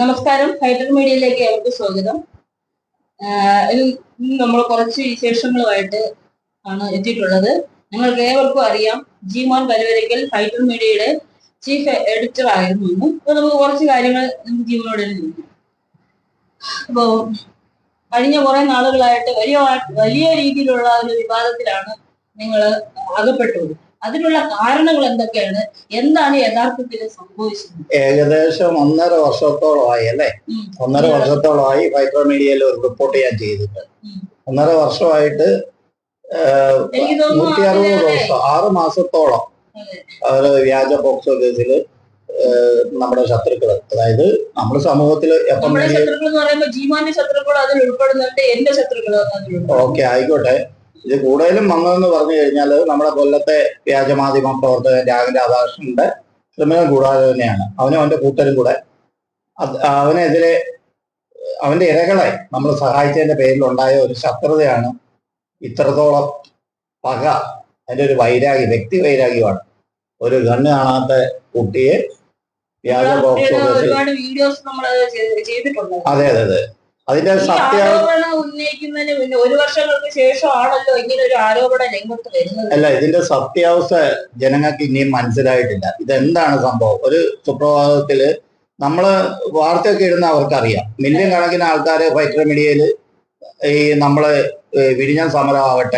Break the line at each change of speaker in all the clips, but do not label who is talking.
നമസ്കാരം. ഹൈഡർ മീഡിയയിലേക്ക് ഏവർക്കും സ്വാഗതം. നമ്മൾ കുറച്ച് വിശേഷങ്ങളുമായിട്ട് ആണ് എത്തിയിട്ടുള്ളത്. നിങ്ങൾക്ക് ഏവർക്കും അറിയാം Jimon Palavarakkal Hyder media chief editor ആയിരുന്നു അപ്പൊ നമുക്ക് കുറച്ച് കാര്യങ്ങൾ നമുക്ക് ജീവനോട് അപ്പോ കഴിഞ്ഞ കുറെ നാളുകളായിട്ട് വലിയ വലിയ രീതിയിലുള്ള ഒരു വിവാദത്തിലാണ് നിങ്ങൾ അകപ്പെട്ടത് അതിനുള്ള കാരണങ്ങൾ എന്തൊക്കെയാണ്? എന്താണ് യഥാർത്ഥത്തിൽ സംഭവിച്ചത്?
ഏകദേശം ഒന്നര വർഷത്തോളമായി അല്ലെ? ഒന്നര വർഷത്തോളമായി ഫൈബർ മീഡിയയിൽ ഒരു റിപ്പോർട്ട് ഞാൻ ചെയ്തിട്ട്. ഒന്നര വർഷമായിട്ട് നൂറ്റി അറുപത് ദിവസം ആറ് മാസത്തോളം. അവർ വ്യാജ പോക്സോ കേസിൽ നമ്മുടെ ശത്രുക്കൾ അതായത് നമ്മുടെ സമൂഹത്തിൽ എപ്പം ഓക്കെ ആയിക്കോട്ടെ. ഇത് കൂടുതലും വന്നതെന്ന് പറഞ്ഞു കഴിഞ്ഞാൽ നമ്മുടെ കൊല്ലത്തെ വ്യാജമാധ്യമ പ്രവർത്തകൻ രാഘവൻ രാധാകൃഷ്ണന്റെ ക്രിമിനൽ കൂടാതെ തന്നെയാണ്. അവനും അവന്റെ കൂട്ടരും കൂടെ. അവനെതിരെ അവന്റെ ഇരകളെ നമ്മൾ സഹായിച്ചതിന്റെ പേരിൽ ഉണ്ടായ ഒരു ശത്രുതയാണ് ഇത്രത്തോളം പക. അതിന്റെ ഒരു വൈരാഗ്യ വ്യക്തി വൈരാഗ്യമാണ്. ഒരു കണ്ണ് കാണാത്ത കുട്ടിയെ വ്യാജ ബോക്സ് അതെ അതെ അതെ. അതിന്റെ സത്യ
ആരോപണം പിന്നെ ഒരു വർഷങ്ങൾക്ക് ശേഷമാണല്ലോ ഇങ്ങനെ ഒരു ആരോപണ രംഗത്ത് വരുന്നത്.
അല്ല ഇതിന്റെ സത്യാവസ്ഥ ജനങ്ങൾക്ക് ഇനിയും മനസ്സിലായിട്ടില്ല. ഇതെന്താണ് സംഭവം? ഒരു സുപ്രഭാതത്തിൽ നമ്മൾ വാർത്തയൊക്കെ ഇടുന്ന അവർക്കറിയാം. മില്യൺ കണക്കിന് ആൾക്കാര് ഫൈറ്റർ മീഡിയയിൽ ഈ നമ്മൾ വിഴിഞ്ഞം
സമരം ഒരുപാട്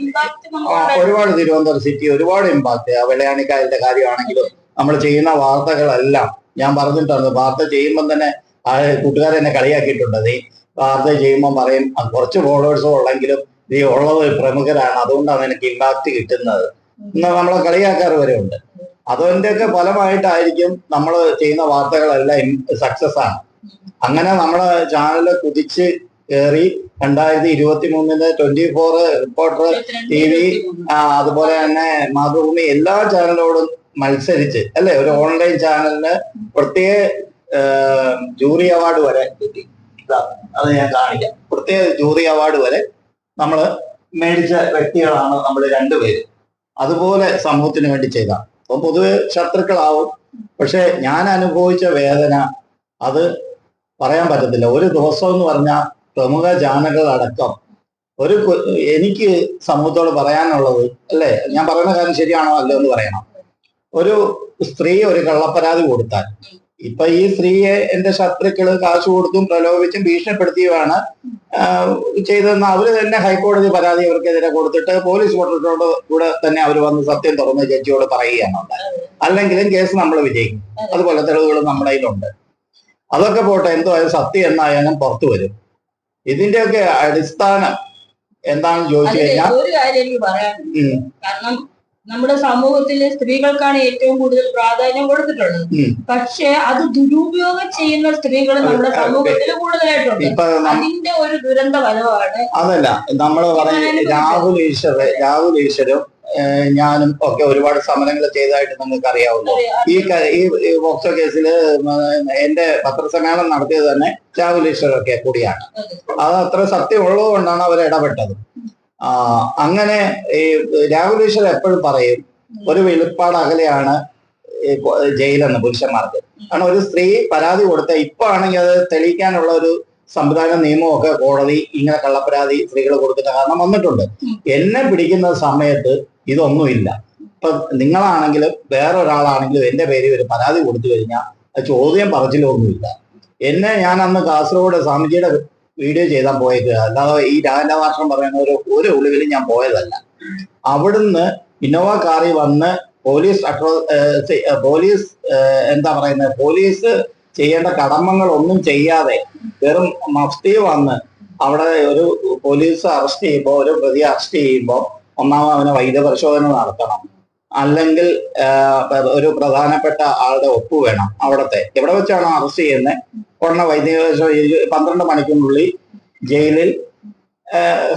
impact
ആ,
നമുക്ക്
ഒരുപാട് തിരുവനന്തപുരം സിറ്റി ഒരുപാട് ഇമ്പാക്ട് വെള്ളയാണിക്കായലിന്റെ കാര്യമാണെങ്കിലും നമ്മൾ ചെയ്യുന്ന വാർത്തകളെല്ലാം ഞാൻ പറഞ്ഞിട്ടുണ്ട്. വാർത്ത ചെയ്യുമ്പോൾ തന്നെ ആ കൂട്ടുകാരെ എന്നെ കളിയാക്കിയിട്ടുണ്ട്. നീ വാർത്ത ചെയ്യുമ്പോൾ പറയും കുറച്ച് ഫോളോവേഴ്സും ഉള്ളെങ്കിലും നീ ഉള്ളത് പ്രമുഖരാണ്. അതുകൊണ്ടാണ് എനിക്ക് ഇമ്പാക്ട് കിട്ടുന്നത്. എന്ന് നമ്മളെ കളിയാക്കാറ് വരെ ഉണ്ട്. അതിന്റെയൊക്കെ ഫലമായിട്ടായിരിക്കും നമ്മൾ ചെയ്യുന്ന വാർത്തകളെല്ലാം സക്സസ് ആണ്. അങ്ങനെ നമ്മളെ ചാനൽ കുതിച്ച് കയറി രണ്ടായിരത്തി ഇരുപത്തി മൂന്നിൽ twenty four reporter T V അതുപോലെ തന്നെ മാതൃഭൂമി എല്ലാ ചാനലോടും മത്സരിച്ച് അല്ലെ? ഒരു ഓൺലൈൻ ചാനലിന് പ്രത്യേക ജൂറി അവാർഡ് വരെ കിട്ടി. അത് ഞാൻ കാണിക്കാം. പ്രത്യേക ജൂറി അവാർഡ് വരെ നമ്മൾ മേടിച്ച വ്യക്തികളാണ് നമ്മൾ രണ്ടുപേരും. അതുപോലെ സമൂഹത്തിന് വേണ്ടി ചെയ്ത അപ്പം പൊതുവെ ശത്രുക്കളാവും. പക്ഷെ ഞാൻ അനുഭവിച്ച വേദന അത് പറയാൻ പറ്റത്തില്ല. ഒരു ദിവസം എന്ന് പറഞ്ഞാൽ പ്രമുഖ ജാനകളടക്കം ഒരു എനിക്ക് സമൂഹത്തോട് പറയാനുള്ളത് അല്ലേ? ഞാൻ പറയുന്ന കാര്യം ശരിയാണോ അല്ലോ എന്ന് പറയണം. ഒരു സ്ത്രീ ഒരു കള്ളപ്പരാതി കൊടുത്താൽ ഇപ്പൊ ഈ സ്ത്രീയെ എന്റെ ശത്രുക്കൾ കാശ് കൊടുത്തും പ്രലോഭിച്ചും ഭീഷണിപ്പെടുത്തിയുമാണ് ചെയ്തതെന്ന് അവർ തന്നെ ഹൈക്കോടതി പരാതി അവർക്കെതിരെ കൊടുത്തിട്ട് പോലീസ് കോടതിയോട് കൂടെ തന്നെ അവർ വന്ന് സത്യം തുറന്ന് ജഡ്ജിയോട് പറയുകയാണ് അല്ലെങ്കിലും കേസ് നമ്മൾ വിജയിക്കും. അതുപോലെ തെളിവുകൾ നമ്മുടെ കയ്യിലുണ്ട്. അതൊക്കെ പോട്ടെ എന്തോ അത് സത്യം എന്നായാലും പുറത്തു വരും. ഇതിന്റെയൊക്കെ അടിസ്ഥാനം എന്താണെന്ന് ചോദിച്ചു കഴിഞ്ഞാൽ
നമ്മുടെ സമൂഹത്തിലെ സ്ത്രീകൾക്കാണ് ഏറ്റവും കൂടുതൽ പ്രാധാന്യം കൊടുത്തിട്ടുള്ളത്. പക്ഷെ അത് ദുരുപയോഗം ചെയ്യുന്ന സ്ത്രീകൾ നമ്മുടെ സമൂഹത്തിൽ കൂടുതലായിട്ടുണ്ട്. അതിന്റെ ഒരു ദുരന്ത ഫലമാണ്
അതല്ല നമ്മൾ പറയുന്നത് രാഹുൽ ഈശ്വർ രാഹുൽ ഈശ്വരും ഞാനും ഒക്കെ ഒരുപാട് സമരങ്ങൾ ചെയ്തതായിട്ട് നിങ്ങൾക്ക് അറിയാവുന്നു ഈ ഈ പോക്സോ കേസിൽ എന്റെ പത്രസമ്മേളനം നടത്തിയത് തന്നെ രാഹുൽ ഈശ്വരൊക്കെ കൂടിയാണ്. അത്. അത്ര സത്യമുള്ളത് കൊണ്ടാണ് അവർ ഇടപെട്ടത്. അങ്ങനെ ഈ രാഹുൽ ഈശ്വർ എപ്പോഴും പറയും ഒരു വെളിപ്പാട് അകലെയാണ് ജയിലെന്ന് പുരുഷന്മാർക്ക്. കാരണം ഒരു സ്ത്രീ പരാതി കൊടുത്ത ഇപ്പൊ ആണെങ്കിൽ അത് തെളിയിക്കാനുള്ള ഒരു സംവിധാന നിയമമൊക്കെ കോടതി ഇങ്ങനെ കള്ളപ്പരാതി സ്ത്രീകൾ കൊടുക്കുന്ന കാരണം വന്നിട്ടുണ്ട്. എന്നെ പിടിക്കുന്ന സമയത്ത് ഇതൊന്നുമില്ല. ഇപ്പൊ നിങ്ങളാണെങ്കിലും വേറൊരാളാണെങ്കിലും എന്റെ പേര് ഒരു പരാതി കൊടുത്തു കഴിഞ്ഞാൽ ചോദ്യം പറച്ചിലൊന്നുമില്ല. എന്നെ ഞാൻ അന്ന് കാസർഗോഡ് സ്വാമിജിയുടെ വീഡിയോ ചെയ്താൽ പോയത്. അല്ലാതെ ഈ രാജഭാഷണം പറയുന്ന ഒരു ഒരു ഒളിവിലും ഞാൻ പോയതല്ല. അവിടുന്ന് ഇന്നോവ കാറി വന്ന് പോലീസ് അട്രോ പോലീസ് എന്താ പറയുന്നത് പോലീസ് ചെയ്യേണ്ട കടമകൾ ഒന്നും ചെയ്യാതെ വെറും മഫ്തി വന്ന് അവിടെ ഒരു പോലീസ് അറസ്റ്റ് ചെയ്യുമ്പോൾ ഒരു പ്രതി അറസ്റ്റ് ചെയ്യുമ്പോൾ ഒന്നാമത് അവന് വൈദ്യപരിശോധന നടത്തണം. അല്ലെങ്കിൽ ഒരു പ്രധാനപ്പെട്ട ആളുടെ ഒപ്പ് വേണം അവിടത്തെ. എവിടെ വെച്ചാണോ അറസ്റ്റ് ചെയ്യുന്നത് ഉടനെ ചെയ്ത് പന്ത്രണ്ട് മണിക്കൂറിനുള്ളിൽ ജയിലിൽ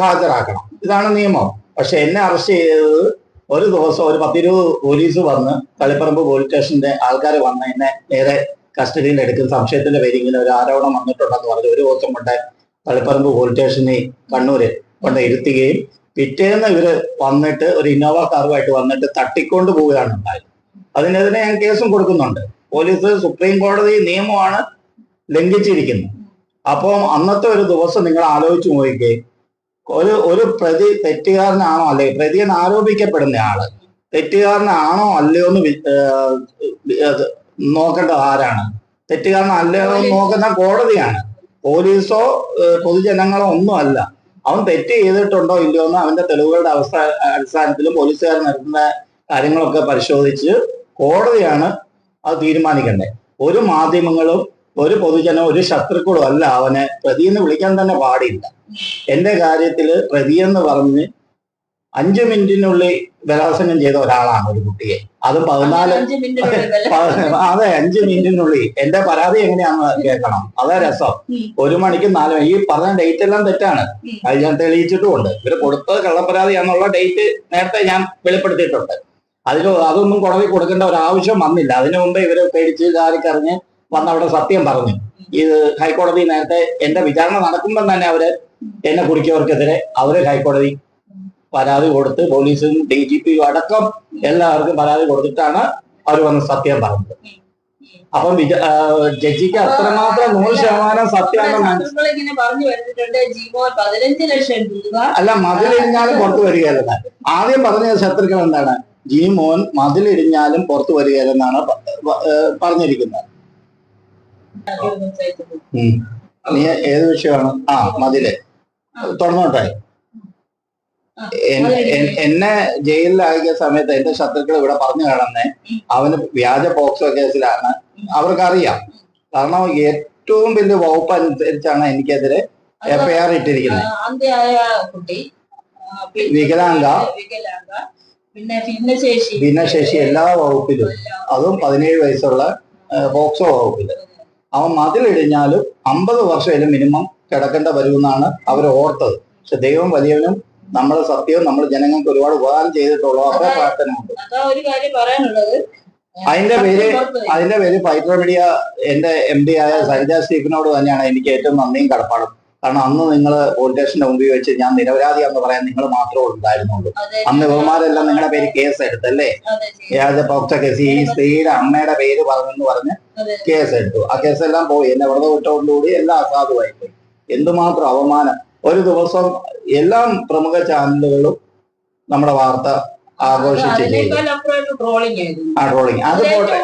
ഹാജരാക്കണം. ഇതാണ് നിയമം. പക്ഷെ എന്നെ അറസ്റ്റ് ചെയ്തത് ഒരു ദിവസം ഒരു പത്തിരുപത് പോലീസ് വന്ന് തളിപ്പറമ്പ് പോലീസ് സ്റ്റേഷന്റെ ആൾക്കാർ വന്ന് എന്നെ നേരെ കസ്റ്റഡിയിൽ എടുക്കുന്ന സംശയത്തിന്റെ പേരിൽ ഇങ്ങനെ ഒരു ആരോപണം വന്നിട്ടുണ്ടെന്ന് പറഞ്ഞു ഒരു ദിവസം കൊണ്ട് തളിപ്പറമ്പ് പോലീസ് സ്റ്റേഷനിൽ കണ്ണൂര് കൊണ്ട് ഇരുത്തുകയും പിറ്റേന്ന് ഇവർ വന്നിട്ട് ഒരു ഇന്നോവ കാറുമായിട്ട് വന്നിട്ട് തട്ടിക്കൊണ്ട് പോവുകയാണ് ഉണ്ടായത്. അതിനെതിരെ ഞാൻ കേസും കൊടുക്കുന്നുണ്ട്. പോലീസ് സുപ്രീം കോടതി നിയമമാണ് ലംഘിച്ചിരിക്കുന്നത് അപ്പോൾ അന്നത്തെ ഒരു ദിവസം നിങ്ങൾ ആലോചിച്ച് നോക്കിക്കേ. ഒരു ഒരു പ്രതി തെറ്റുകാരനാണോ അല്ലെ പ്രതി എന്ന് ആരോപിക്കപ്പെടുന്ന ആൾ തെറ്റുകാരനാണോ അല്ലയോ എന്ന് നോക്കേണ്ടത് ആരാണ്? തെറ്റുകാരനല്ലയോ എന്ന് നോക്കുന്ന കോടതിയാണ്. പോലീസോ പൊതുജനങ്ങളോ ഒന്നും അല്ല. അവൻ തെറ്റ് ചെയ്തിട്ടുണ്ടോ ഇല്ലയോ എന്ന് അവന്റെ തെളിവുകളുടെ അവസ്ഥ അടിസ്ഥാനത്തിലും പോലീസുകാർ നടത്തുന്ന കാര്യങ്ങളൊക്കെ പരിശോധിച്ച് കോടതിയാണ് അത് തീരുമാനിക്കേണ്ടത്. ഒരു മാധ്യമങ്ങളും ഒരു പൊതുജനോ ഒരു ശത്രുക്കളോ അല്ല. അവനെ പ്രതി എന്ന് വിളിക്കാൻ തന്നെ പാടില്ല. എന്റെ കാര്യത്തിൽ പ്രതി എന്ന് പറഞ്ഞ് അഞ്ചു മിനിറ്റിനുള്ളിൽ ബലാത്സംഗം ചെയ്ത ഒരാളാണ് ഒരു കുട്ടിയെ. അത് പതിനാല് അതെ അഞ്ചു മിനിറ്റിനുള്ളിൽ. എന്റെ പരാതി എങ്ങനെയാണെന്ന് കേൾക്കണം. അതേ രസം. ഒരു മണിക്ക് നാല് മണി. ഈ പറഞ്ഞ ഡേറ്റ് എല്ലാം തെറ്റാണ്. അത് ഞാൻ തെളിയിച്ചിട്ടുമുണ്ട്. ഇവർ കൊടുത്തത് കള്ളപ്പരാതിയാന്നുള്ള ഡേറ്റ് നേരത്തെ ഞാൻ വെളിപ്പെടുത്തിയിട്ടുണ്ട്. അതിൽ അതൊന്നും കോടതി കൊടുക്കേണ്ട ഒരു ആവശ്യം വന്നില്ല. അതിനു മുമ്പ് ഇവർ പേടിച്ച് കാരിക്കറിഞ്ഞ് വന്ന് അവിടെ സത്യം പറഞ്ഞു. ഇത് ഹൈക്കോടതി നേരത്തെ എന്റെ വിചാരണ നടക്കുമ്പോൾ തന്നെ അവർ എന്നെ കുടിക്കവർക്കെതിരെ അവർ ഹൈക്കോടതി പരാതി കൊടുത്ത് പോലീസും ഡി ജി പിയും അടക്കം എല്ലാവർക്കും പരാതി കൊടുത്തിട്ടാണ് അവർ വന്ന് സത്യം പറഞ്ഞത്. അപ്പം ജഡ്ജിക്ക് അത്രമാത്രം നൂറ് ശതമാനം
സത്യമാണ് ഇങ്ങനെ പറഞ്ഞു വരുന്നിട്ടുണ്ട് ജീവോൻ പതിനഞ്ച് ലക്ഷം രൂപ.
അല്ല മതിലിരിഞ്ഞാലും പുറത്തു വരികയല്ലെന്ന് ആദ്യം പറഞ്ഞ ശത്രുക്കൾ എന്താണ്? ജി മോൻ മതിലിടിഞ്ഞാലും പുറത്തു വരികയല്ലെന്നാണ് പ- പ- പറഞ്ഞിരിക്കുന്നത്. നീ ഏത് വിഷയമാണ് ആ മതിലേ. തുറന്നോട്ടെ. എൻ- എന്നെ ജയിലിലാക്കിയ സമയത്ത് എന്റെ ശത്രുക്കൾ ഇവിടെ പറഞ്ഞു കാണുന്നേ അവന് വ്യാജ പോക്സോ കേസിലാണ്. അവർക്കറിയാം. കാരണം ഏറ്റവും വലിയ വകുപ്പ് അനുസരിച്ചാണ് എനിക്കെതിരെ എഫ്ഐആർ ഇട്ടിരിക്കുന്നത്. വികലാംഗ.
പിന്നെ ഭിന്നശേഷി.
ഭിന്നശേഷി എല്ലാ വകുപ്പിലും. അതും പതിനേഴ് വയസ്സുള്ള പോക്സോ വകുപ്പിൽ. അവൻ മതിലിടിഞ്ഞാലും അമ്പത് വർഷമായാലും മിനിമം കിടക്കേണ്ട വരുമെന്നാണ് അവർ ഓർത്തത്. പക്ഷെ ദൈവം വലിയവനും നമ്മുടെ സത്യവും നമ്മൾ ജനങ്ങൾക്ക് ഒരുപാട് ഉപകാരം ചെയ്തിട്ടുള്ളൂ അവരുടെ പ്രാർത്ഥന ഉണ്ട് അതിന്റെ പേര് അതിന്റെ പേര് ഫൈറ്റർ മീഡിയ എന്റെ എം ഡി ആയ സരിതാ സ്റ്റീഫിനോട് തന്നെയാണ് എനിക്ക് ഏറ്റവും നന്ദിയും കടപ്പാടും. കാരണം അന്ന് നിങ്ങൾ പോലീസ് സ്റ്റേഷന്റെ മുമ്പിൽ വെച്ച് ഞാൻ നിരപരാധിയാന്ന് പറയാൻ നിങ്ങൾ മാത്രമേ ഉണ്ടായിരുന്നുള്ളൂ. അന്ന് ബഹുമാരെല്ലാം നിങ്ങളുടെ പേര് കേസ്. എടുത്തല്ലേ. വ്യാജ പോക്സോ കേസ്? ഈ സ്ത്രീയുടെ അമ്മയുടെ പേര് പറഞ്ഞെന്ന് പറഞ്ഞ് കേസ് എടുത്തു ആ കേസെല്ലാം പോയി. എന്നെ വെറുതെ വിട്ടോടുകൂടി എല്ലാം അസാധുവായി പോയി എന്തുമാത്രം അവമാനം ഒരു ദിവസം എല്ലാം പ്രമുഖ ചാനലുകളും നമ്മുടെ വാർത്ത ആഘോഷിച്ച് ആ ട്രോളിങ് അത് പോട്ടെ.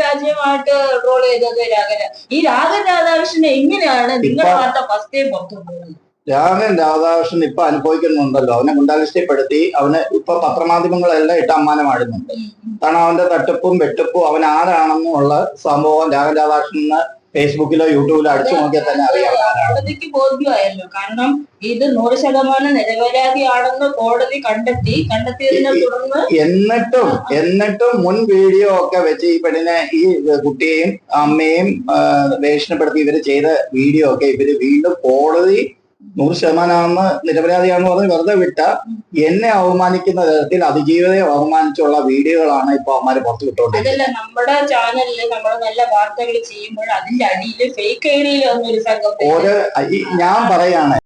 രാജ്യമായിട്ട് ട്രോൾ ചെയ്തത് രാഘന ഈ രാഘൻ രാധാകൃഷ്ണനെ എങ്ങനെയാണ് നിങ്ങളുടെ വാർത്ത ഫസ്റ്റ് ടൈം പുറത്തു പോകുന്നത്
രാഘവൻ രാധാകൃഷ്ണൻ ഇപ്പൊ അനുഭവിക്കുന്നുണ്ടല്ലോ. അവനെ ഗുണ്ടാലിസ്റ്റിപ്പെടുത്തി അവന് ഇപ്പൊ പത്രമാധ്യമങ്ങളെല്ലാം ഇട്ട് അമ്മാനമാടുന്നുണ്ട് കാരണം അവന്റെ തട്ടിപ്പും വെട്ടിപ്പും അവൻ ആരാണെന്നുള്ള സംഭവം രാഘവൻ രാധാകൃഷ്ണന് ഫേസ്ബുക്കിലോ യൂട്യൂബിലോ അടിച്ചു നോക്കിയാൽ തന്നെ അറിയാം.
കോടതിക്ക് ബോധ്യമായല്ലോ. കാരണം ഇത് നൂറ് ശതമാനം നിരപരാധിയാണെന്ന് കോടതി കണ്ടെത്തി. കണ്ടെത്തിയതിനെ തുടർന്ന്
എന്നിട്ടും എന്നിട്ടും മുൻ വീഡിയോ ഒക്കെ വെച്ച് ഈ പെണ്ണിനെ ഈ കുട്ടിയെയും അമ്മയെയും വേഷണപ്പെടുത്തി ഇവർ ചെയ്ത വീഡിയോ ഒക്കെ ഇവർ വീണ്ടും കോടതി നൂറ് ശതമാനമാണെന്ന് നിരപരാധിയാണെന്ന് പറഞ്ഞ് വെറുതെ വിട്ട എന്നെ അവമാനിക്കുന്ന തരത്തിൽ അതിജീവിതയെ അവമാനിച്ചുള്ള വീഡിയോകളാണ് ഇപ്പൊ അവന്മാര് പുറത്തു വിട്ടുകൊണ്ടിരിക്കുന്നത്.
അതല്ല നമ്മുടെ ചാനലിൽ നമ്മൾ നല്ല വാർത്തകൾ ചെയ്യുമ്പോൾ അതിന്റെ അടിയിൽ ഫേക്ക് ഐഡിയിൽ ഒരു സംഘം
ഞാൻ പറയാണ്